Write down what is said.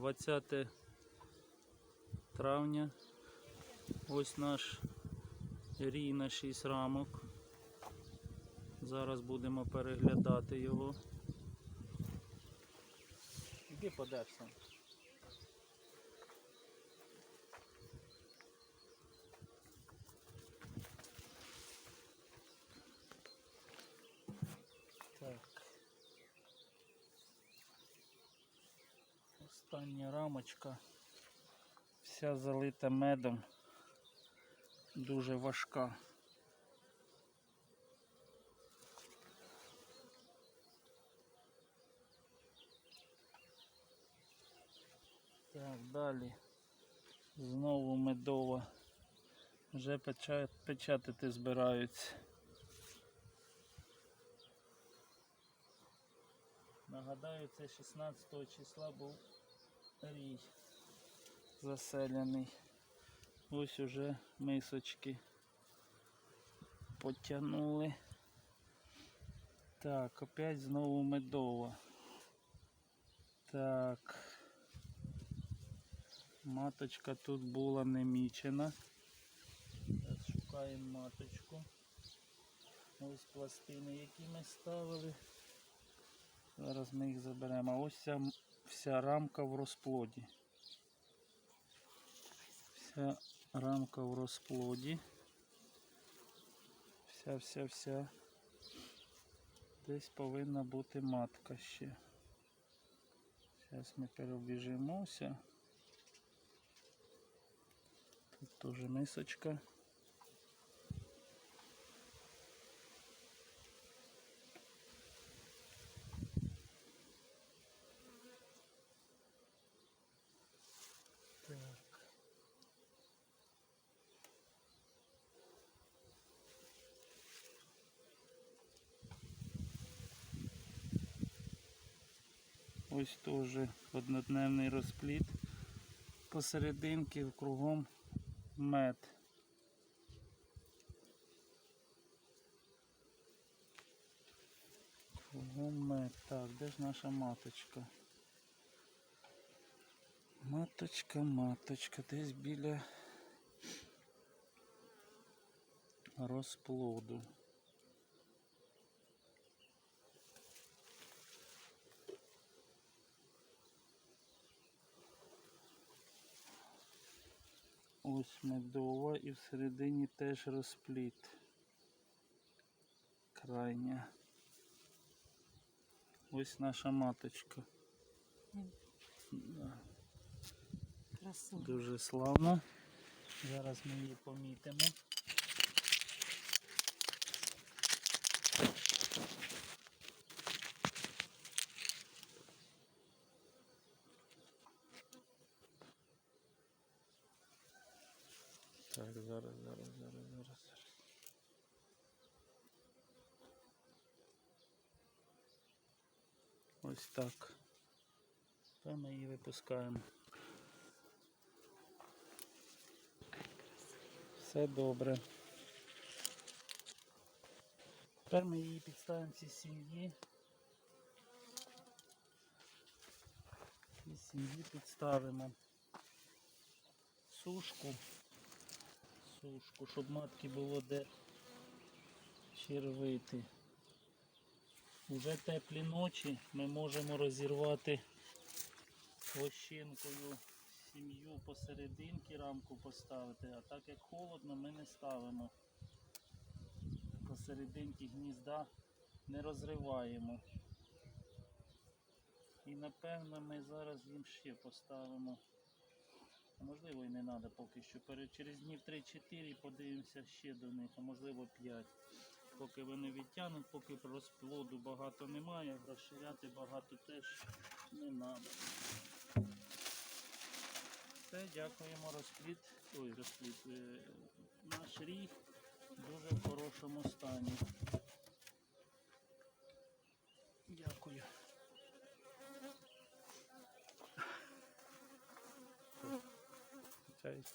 20 травня. Ось наш рій на 6 рамок. Зараз будемо переглядати його. Іди подився. Так. Остання рамочка. Вся залита медом. Дуже важка. Так, далі. Знову медова. Вже печа- печатати збираються. Нагадаю, це 16 числа був рій заселений. Ось уже мисочки потягнули. Так, опять знову медова. Так. Маточка тут була не мічена. Зараз шукаємо маточку. Ось пластини, які ми ставили. Зараз ми їх заберемо. Ось м- вся рамка в розплоді. Вся рамка в розплоді. Вся, вся, вся. Десь повинна бути матка ще. Зараз ми перебіжимося. Тут теж мисочка. Ось теж однодневний розпліт. Посерединки кругом мед. Кругом мед. Так, де ж наша маточка? Маточка, маточка, десь біля розплоду. Ось медова і всередині теж розпліт. Крайня. Ось наша маточка. Да. Красиво. Дуже славно. Зараз ми її помітимо. Так, зараз, зараз, зараз, зараз, зараз. Ось так. Та ми її випускаємо. Все добре. Тепер ми її підставимо цій сім'ї. Цій сім'ї підставимо сушку. Сушку, щоб матки було де червити. Уже теплі ночі ми можемо розірвати лощинкою сім'ю посерединки рамку поставити, а так як холодно, ми не ставимо. Посерединки гнізда не розриваємо. І напевно ми зараз їм ще поставимо. Можливо і не треба поки що. Через днів 3-4 подивимося ще до них, а можливо 5. Поки вони відтягнуть, поки розплоду багато немає, розширяти багато теж не треба. Все, дякуємо розпліт. Ой, розпліт. е, Наш ріг дуже в хорошому стані. Дякую. guys